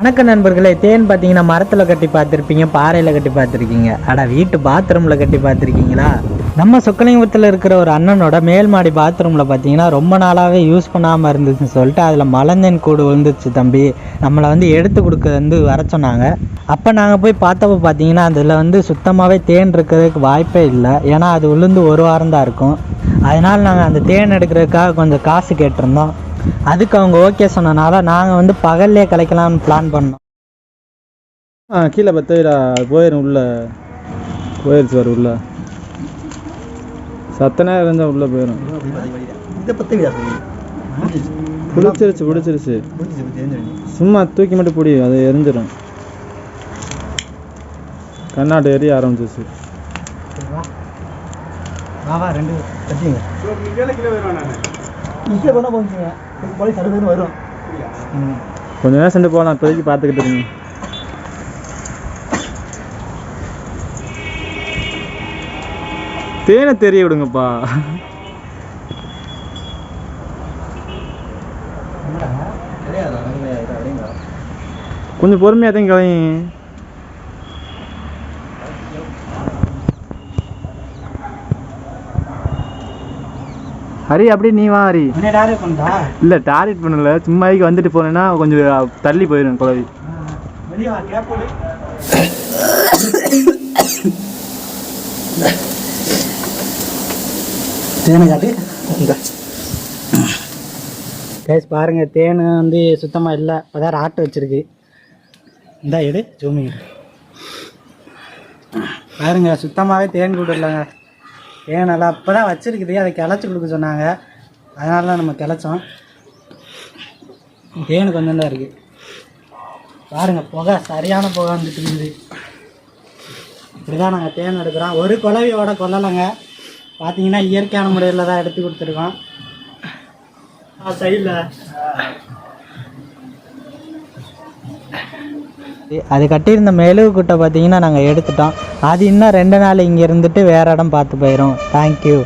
வணக்கம் நண்பர்களே தேன் பார்த்தீங்கன்னா மரத்தில் கட்டி பார்த்துருப்பீங்க பாறையில் கட்டி பார்த்துருக்கீங்க. ஆனால் வீட்டு பாத்ரூமில் கட்டி பார்த்துருக்கீங்களா? நம்ம சொக்கலிங்கத்தில் இருக்கிற ஒரு அண்ணனோட மேல் மாடி பாத்ரூமில் பார்த்தீங்கன்னா ரொம்ப நாளாகவே யூஸ் பண்ணாமல் இருந்துச்சுன்னு சொல்லிட்டு அதில் மலந்தேன் கூடு விழுந்துச்சு தம்பி. நம்மளை வந்து எடுத்து கொடுக்க வந்து வர சொன்னாங்க. அப்போ நாங்கள் போய் பார்த்தப்போ பார்த்தீங்கன்னா அதில் வந்து சுத்தமாகவே தேன் இருக்கிறதுக்கு வாய்ப்பே இல்லை. ஏன்னா அது விழுந்து ஒரு வாரம் தான் இருக்கும். அதனால் நாங்கள் அந்த தேன் எடுக்கிறதுக்காக கொஞ்சம் காசு கேட்டிருந்தோம். அதுக்கு அவங்க ஓகே சொன்னனால நாங்கள் வந்து பகல்லே கலைக்கலாம்னு பிளான் பண்ணோம். ஆ கீழே பத்தவிடா போயிடும் உள்ள. போயிருச்சு வர உள்ள. சத்த நேரம் இருந்தால் உள்ள போயிடும் பிடிச்சிருச்சு பிடிச்சிருச்சு. சும்மா தூக்கி மட்டும் பிடி அது எரிஞ்சிடும் கண்ணாட்டு எரிய ஆரம்பிச்சிருச்சு. ரெண்டு கட்டிங்க இங்கே வரும். கொஞ்ச நேரம் சென்று போகலாம். இப்போதைக்கு பார்த்துக்கிட்டு இருக்கீங்க. தேனை தெரிய விடுங்கப்பா. கொஞ்சம் பொறுமையாக தான் கலையும் ஹரி அப்படி நீ வா ஹரி. இல்லை டார்கெட் பண்ணல. சும்மாக்கு வந்துட்டு போனேன்னா கொஞ்சம் தள்ளி போயிடும் குழவி. தேனை காட்டு. கேஸ் பாருங்க தேன் வந்து சுத்தமாக இல்லை. இப்போதான் ஆட்டு வச்சிருக்கு. இந்தா எடு ஜூமிங் பாருங்க சுத்தமாகவே தேன் கூடு இல்லைங்க தேன் நல்லா இப்போ தான் வச்சிருக்குது அதை கிளச்சி கொடுக்க சொன்னாங்க. அதனால தான் நம்ம கிளச்சோம். தேன் கொஞ்சம் தான் இருக்குது பாருங்கள் புகை சரியான புகை வந்துட்டு இருக்குது. இப்படி தான் நாங்கள் தேன் எடுக்கிறோம். ஒரு குலவியோட கொல்லலைங்க. பார்த்தீங்கன்னா இயற்கையான முறையில் தான் எடுத்து கொடுத்துருக்கோம். சைடில். அது கட்டியிருந்த மெழுகு குட்டை பார்த்தீங்கன்னா நாங்கள் எடுத்துட்டோம். அது இன்னும் ரெண்டு நாள் இங்கே இருந்துட்டு வேறு இடம் பார்த்து போயிடும் தேங்க்யூ